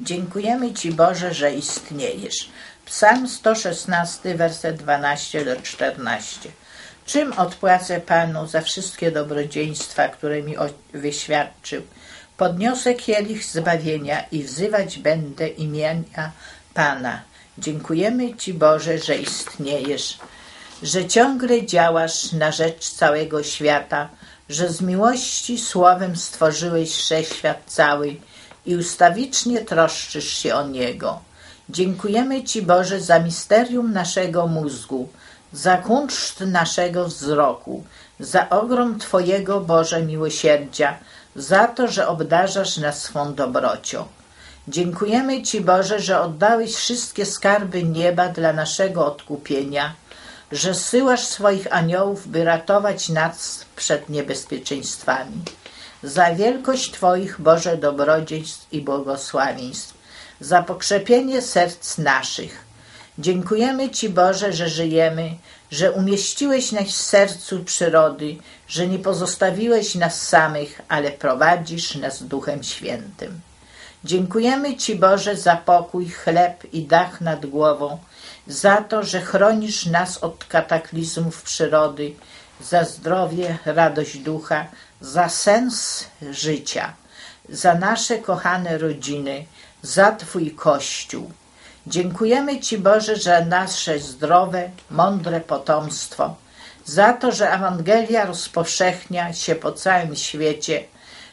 Dziękujemy Ci Boże, że istniejesz. Psalm 116, werset 12 do 14. Czym odpłacę Panu za wszystkie dobrodziejstwa, które mi wyświadczył? Podniosę kielich zbawienia i wzywać będę imienia Pana. Dziękujemy Ci Boże, że istniejesz, że ciągle działasz na rzecz całego świata, że z miłości słowem stworzyłeś wszechświat cały i ustawicznie troszczysz się o niego. Dziękujemy Ci Boże za misterium naszego mózgu, za kunszt naszego wzroku, za ogrom Twojego Boże miłosierdzia, za to, że obdarzasz nas swą dobrocią. Dziękujemy Ci Boże, że oddałeś wszystkie skarby nieba dla naszego odkupienia, że syłasz swoich aniołów, by ratować nas przed niebezpieczeństwami. Za wielkość Twoich Boże dobrodziejstw i błogosławieństw, za pokrzepienie serc naszych. Dziękujemy Ci Boże, że żyjemy, że umieściłeś nas w sercu przyrody, że nie pozostawiłeś nas samych, ale prowadzisz nas Duchem Świętym. Dziękujemy Ci Boże za pokój, chleb i dach nad głową, za to, że chronisz nas od kataklizmów przyrody, za zdrowie, radość ducha, za sens życia, za nasze kochane rodziny, za Twój Kościół. Dziękujemy Ci Boże za nasze zdrowe, mądre potomstwo, za to, że Ewangelia rozpowszechnia się po całym świecie,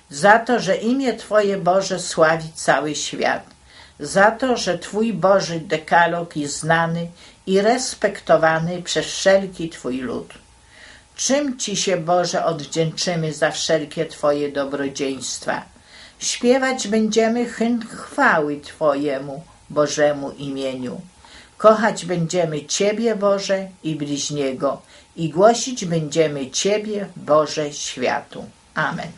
za to, że imię Twoje Boże sławi cały świat, za to, że Twój Boży dekalog jest znany i respektowany przez wszelki Twój lud. Czym Ci się, Boże, odwdzięczymy za wszelkie Twoje dobrodziejstwa? Śpiewać będziemy hymn chwały Twojemu, Bożemu imieniu. Kochać będziemy Ciebie, Boże, i bliźniego, i głosić będziemy Ciebie, Boże, światu. Amen.